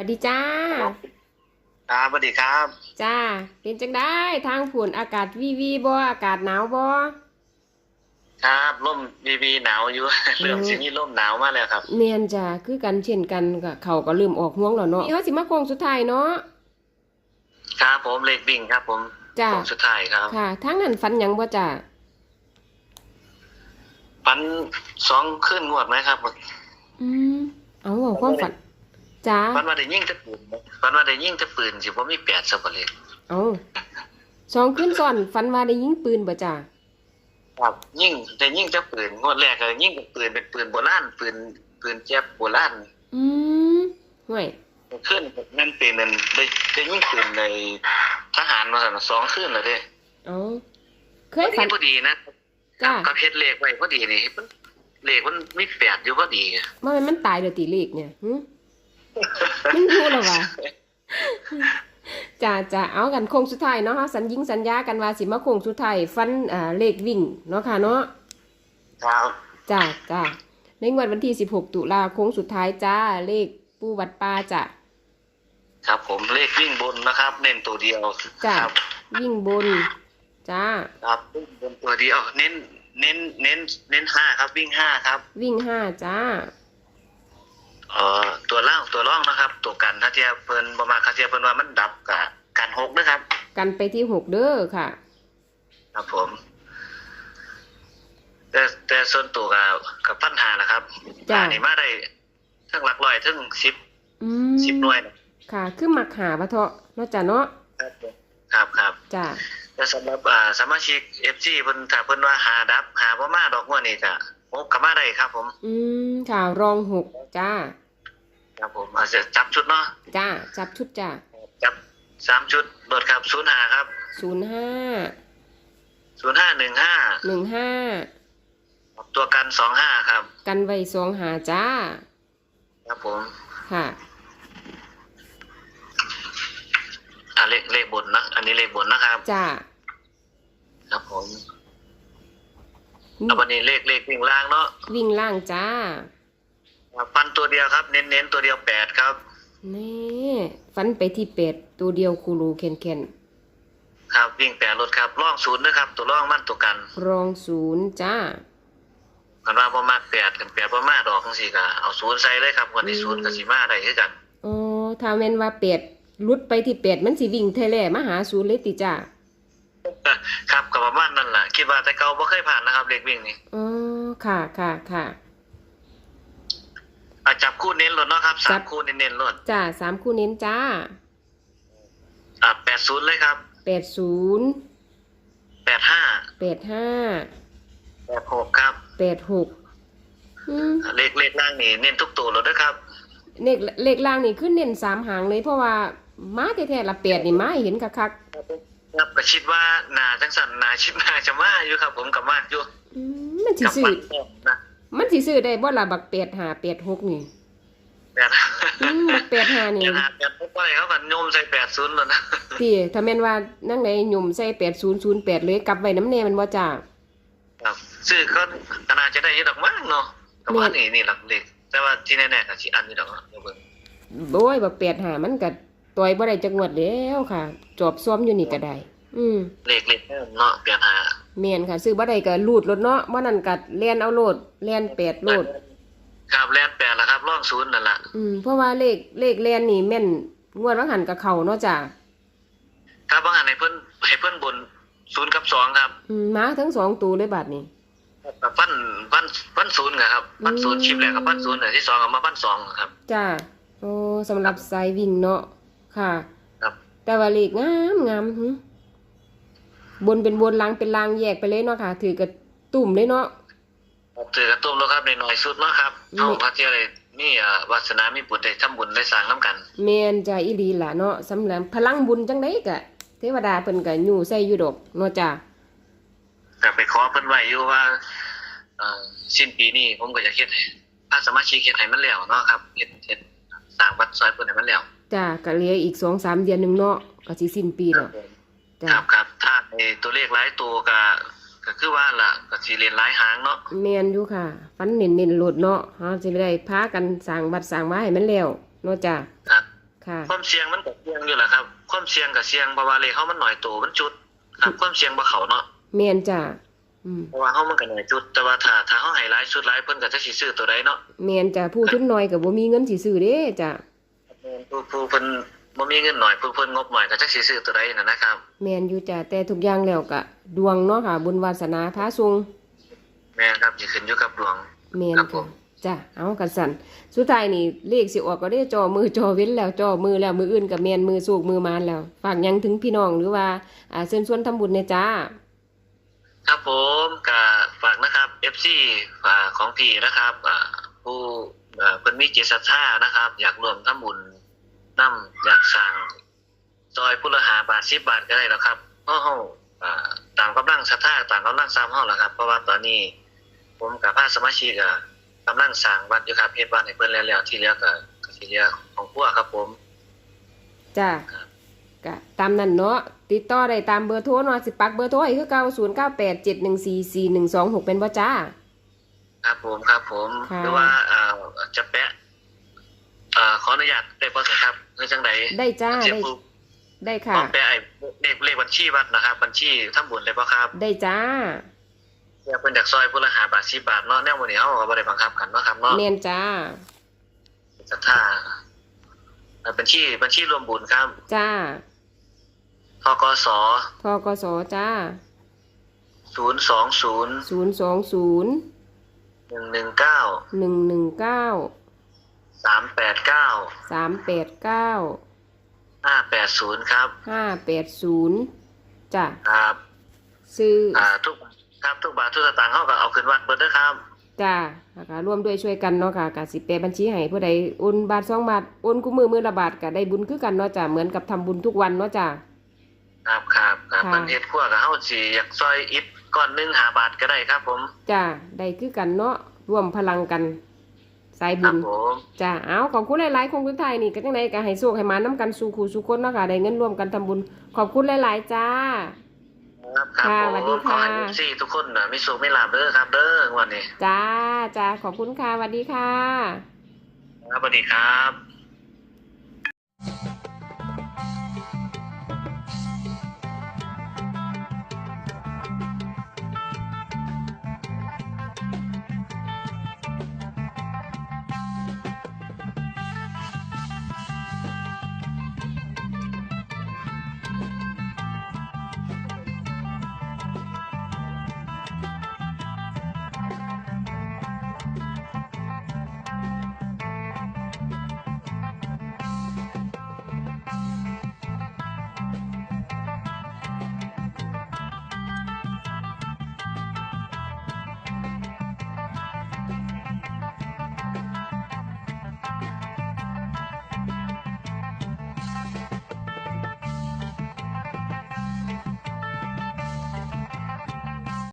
วัสดีจ้า ครับสวัสดีครับ จ้า เป็นจังได้ทางผุนอากาศวีวีบ่อากาศหนาวบ่ครับร่มบีบีหนาวอยู่ เริ่มสิมีร่มหนาวมาแล้วครับเมียนจ้าคือกันเช่นกันก็เขาก็เริ่มออกห่วงแล้วเนาะนี่เฮาสิมาโค้งสุดท้ายเนาะครับผมเลขวิ่งครับ ผมจ้าผมสุดท้ายครับ ค่ะทางนั้นฝันหยังบ่จ้าฟันสองขึ้นงวดไหมครับ อืมเอาเอาความฝัน จ้าฟันว่าได้ยิงจะปืนฟันว่าได้ยิงจะปืนสิผมมีแปดสับเลยเอาสองคืนซ้อนฝันว่าได้ยิงปืนบ่จ้าครับยิงได้ยิงจะปืนงวดแรกก็ยิงเป็นปืนเป็นปืนโบราณปืนปืนแจ๊บโบราณอืมห่วยขึ้นนั่นเป็นนั่นได้ได้ยิงปืนในทหารมาสั่นสองขึ้นเลยเด้เอาเคยฝันพอดีนะจ้ากับเฮ็ดเลขไว้พอดีนี่มันเลขมันมีแปดอยู่พอดีว่ามันตายเดี๋ยวตีเลขเนี่ยหึ มันรู้แล้วว่ะจ้าจ้าเอากันโค้งสุดท้ายเนาะสัญญิงสัญญากันว่าสิมาโค้งสุดท้ายฟันอ่าเลขวิ่งเนาะค่ะเนาะครับจ้าจ้าในงวดวันที่16ตุลาโค้งสุดท้ายจ้าเลขปูวัดปลาจ้ะครับผมเลขวิ่งบนนะครับ เน้นตัวเดียวจ้ะครับวิ่งบนจ้าครับวิ่งบนตัวเดียว เน้นเน้นเน้นเน้นห้าครับ วิ่งห้าครับ วิ่งห้าจ้า เอ่อตัวล่างตัวร่องนะครับ ตัวกันถ้าเทียบเพิ่นประมาณถ้าเทียบเพิ่นว่ามันดับกับกันหกนะครับ กันไปที่หกเด้อค่ะ ครับผม แต่แต่ส่วนตัวกับกับพันหานะครับจ้ะ อันนี้มาได้ทั้งหลักร้อยทั้งสิบอืสิบมหน่วยนะค่ะ คือมักหาปะเถาะเนาะจ้ะเนาะครับผมครับครับจ้าแต่สำหรับอ่าสมาชิก FG เพิ่นถ้าเพิ่นว่าหาดับ หาบ่มาดอกงวดนี้ก็ โอ้ก็มาได้ครับ ผมอืมค่ะ รองหกจ้า ครับผมอาจจะจับชุดเนาะจ้า จับชุดจ้าจับสามชุดโดดครับศูนย์ห้าครับศูนย์ห้าศูนย์ห้าหนึ่งห้าหนึ่งห้าตัวกันสองห้าครับ กันไว้สองหาจ้า ครับผม ค่ะ อ่าเลขเลขบนนะ อันนี้เลขบนนะครับ จ้า ครับผม แล้ววันนี้เลขเลขวิ่งล่างเนาะวิ่งล่างจ้าฟันตัวเดียวครับ เน้นเน้นตัวเดียวแปดครับนี่ฟันไปที่เป็ดตัวเดียวคูรูเคนเคนครับวิ่งแปดรถครับล่องศูนย์นะครับ ตัวล่องมั่นตัวกันรองศูนย์จ้ากันว่าประมาณแปดกันแปดประมาณดอกทั้งสี่ก็เอาศูนย์ใส่เลยครับวันนี้ศูนย์กับสีมาได้คือกันอ๋อถ้าแม่นว่าเป็ดลุดไปที่เป็ดมันสิวิ่งเทแล่มาหาศูนย์เลยติจ้า ครับกับประมาณนั่นแหละคิดว่าแต่เก่าบ่เคยผ่านนะครับเลขวิ่งนี่อ๋อค่ะค่ะค่ะอะจับคู่เน้นรถเนาะครับจัสาบมคู่เน้นเน้นรถจ้าสามคู่เน้นจ้า อะแปดศูนย์เลยครับแปดศูนย์แปดห้าแปดห้าแปดหกครับแปดหกอืมเลขเลขล่างนี่เน้นทุกตัวรถนะครับเลขเลขล่างนี่ขึ้นเน้นสามหางเลยเพราะว่าม้าแท้ๆละแปดนี่ม้าให้เห็นคัก ครับก็คิดว่านาจังสันนาชิดนาจะมาอยู่ครับ ผมกับมาอยู่ๆอืมมันสิกับซื้มัอนนะมันสิซื้อได้บ่ล่ะบักแปดหาแปดหกนี่แปดอืมบักแปดหานี่แปดห้าแปดหกไปเขากันโยมใส่แปดศูนย์แล้วนะที่ถ้าแม่นว่านั่งในหยุ่มใส่แปดศูนย์ศูนย์แปดเลยกลับไว้น้ำแน่มันบ่จ้า ครับซื้อเขาก็น่าจะได้อยี่ดอกมั้งเนาะกับว่านี่นี่หลักเลขแต่ว่าที่แน่ๆก็สิอันนี้ดอกเนาะเดี๋ยวเบิ่งโอ้ยบักแปดหามันก็ ต่อยบ่ได้จักงวดแล้วค่ะ จอบซ้อมอยู่นี่ก็ได้ อืมเลขเลขเนาะแปดห้าแม่นค่ะ ซื้อบ่ได้ก็รูดรถเนาะบ่นั่นก็แล่นเอาโลดแล่นแปดโลดครับแลนแปดละครับร่องศูนย์นั่นแหละอืมเพราะว่าเลขเลขแล่นนี่แม่นงวดว่าหันกับเขาเนาะจ้ะครับบางอันให้เพิ่นให้เพิ่นบนศูนย์กับสองครับอืมมาทั้งสองตัวเลยบัดนี้กับปั้นปั้นปั้นศูนย์ครับปั้นศูนย์อืมชิปแรกกับปั้นศูนย์อันที่สองเอามาปั้นสองครับ จ้าโอ้สำหรับสายวิ่งเนาะ ค่ะ ครับ แต่ว่าเลขงามงามหึบนเป็นบนล่างเป็นล่างแยกไปเลยเนาะค่ะ ถือกระตุ่มเลยเนาะถือกระตุ้มแล้วครับในหน่อยสุดเนาะครับอืม เอาพระเจ้าเลยนี่อ่าวาสนามีบุตรได้ทำบุญได้สร้างน้ำกัน แม่นจ้าอีหลีล่ะเนาะสำหรับพลังบุญจังไดกะ เทวดาเพิ่นก็อยู่ใส่อยู่ดอกเนาะจ้าแต่ไปขอเพิ่นไว้อยู่ว่าเอ่อสิ้นปีนี้ผมก็จะเฮ็ดให้ถ้าสมาชิกเฮ็ดให้มันแล้วเนาะครับเฮ็ดเฮ็ดสร้างวัดซอยเพิ่นให้มันแล้ว จ้าก็เหลืออีก2-3เดือนหนึงเนาะก็สิสิ้นปีแล้วจ้าครับครับถ้าไอ้ตัวเลขหลายตัวก็ก็คือว่าล่ะก็สิเรียนหลายหางเนาะแม่นอยู่ค่ะฟันเน้นๆโลดเนาะเฮาสิได้พากันสร้างบัดสร้างมาให้มันแล้วเนาะจ้าครับ ค่ะ ความเสี่ยงมันก็เสี่ยงอยู่แหละครับ ความเสี่ยงกับเสี่ยงเพราะว่าเลขเฮามันหน่อยตัวมันจุด ครับความเสี่ยงบ่เขาเนาะแม่นจ้ะอืมเพราะว่าเฮามันก็หน่อยจุด แต่ว่าถ้าถ้าเฮาให้หลายชุดหลายเพิ่นก็จะสิซื้อตัวใดเนาะ แม่นจ้ะผู้ทุนน้อยก็บ่มีเงินสิซื้อเด้จ้ะ ผู้ผู้เพิ่นบ่มีเงินหน่อยผู้เพิ่นงบหน่อยก็จะสิซื้อตัวใดนั่นนะครับแม่นอยู่จ้ะแต่ทุกอย่างแล้วก็ดวงเนาะค่ะ บุญวาสนาพาทรงแม่นครับสิขึ้นอยู่กับดวงแม่นครับผค่ะมจ้ะเอากันสั่นสุดท้ายนี่เลขสิออกก็ได้จอมือจอเว้นแล้วจอมือแล้วมืออื่นก็แม่นมือสูกมือมานแล้วฝากหยังถึงพี่น้องหรือว่าอ่าเชิญชวนทำบุญเนี่ยจ้า ครับผมก็ฝากนะครับ FC อ่าของพี่นะครับอ่าผู้อ่าเพิ่นมีจิตศรัทธานะครับ อยากร่วมทำบุญ นํอยากสร้างซอยพุทธหาบาท10บาทก็ได้แล้วครับเพราะเฮาอ่าตามกำลังศรัทธาตามกำลังทรัพย์เฮาล่ะครับ เพราะว่าตอนนี้ ผมกับภาคสมาชิกอะกำลังสร้างวัดอยู่ครับเฮ็ดวัดให้เพิ่นแล้วแล้วที่เหลือก็ก็สิเหลือของพวกครับผมจ้าครับก็ตามนั้นเนาะติดต่อได้ตามเบอร์โทรเนาะสิปักเบอร์โทรให้คือเก่า0987144126เป็นบ่จ้า ครับผมครับผมค่ะหรือว่าอ่าจะแปะอ่าขออนุญาตได้บ่ครับ คือจังไดได้จ้าเสียได้ปุ๊บได้ขค่ะอแปะไอ้เลขเลขบัญชีวัดนะครับ บัญชีทำบุญได้บ่ครับได้จ้าเพื่อเพิ่นอยากซอยผู้ละ5บาท10บาทเนาะแนวมื้อนี้เฮาก็บ่ได้บังคับกันเนาะครับเนาะแม่นจ้าศรัทธาอ่าบัญชีบัญชีรวมบุญครับ จ้าทกสทกสจ้า 020 020 119 119 389 389 580ครับ580จ้ะครับซื้ออ่าทุกครับทุกบาททุกสตางค์เขาก็เอาขึ้นวัดเบิดเด้อครับจ้านะคะร่วมด้วยช่วยกันเนาะค่ะกสิแปลบัญชีให้ผู้ใดโอนบาทสองบาทโอนกูมือมือละบาทก็ได้บุญคือกันเนาะจ้ะเหมือนกับทำบุญทุกวันเนาะจ้ะครับครับครับค่ะมันเฮ็ดขั้วกับเฮาสิอยากซอยอิฐก้อนหนึงห้าบาทก็ได้ครับผมจ้าได้คือกันเนาะร่วมพลังกัน สายคบุรับญผมจ้าเอาขอบคุณหลายๆคงคุณไทยนี่ก็จังไดก็ให้โชคให้มาน้ำกันสู่คู่สู่คนเนาะค่ะได้เงินร่วมกันทำบุญขอบคุณหลายๆจ้า ครับครับค่ะผมสวัสดีขอค่ะให้ FC ทุกคนน่ะมีสุขมีลาภเด้อครับเด้อวันนี้จ้าจ้าขอบคุณค่ะสวัสดีค่ะ ครับสวัสดีครับ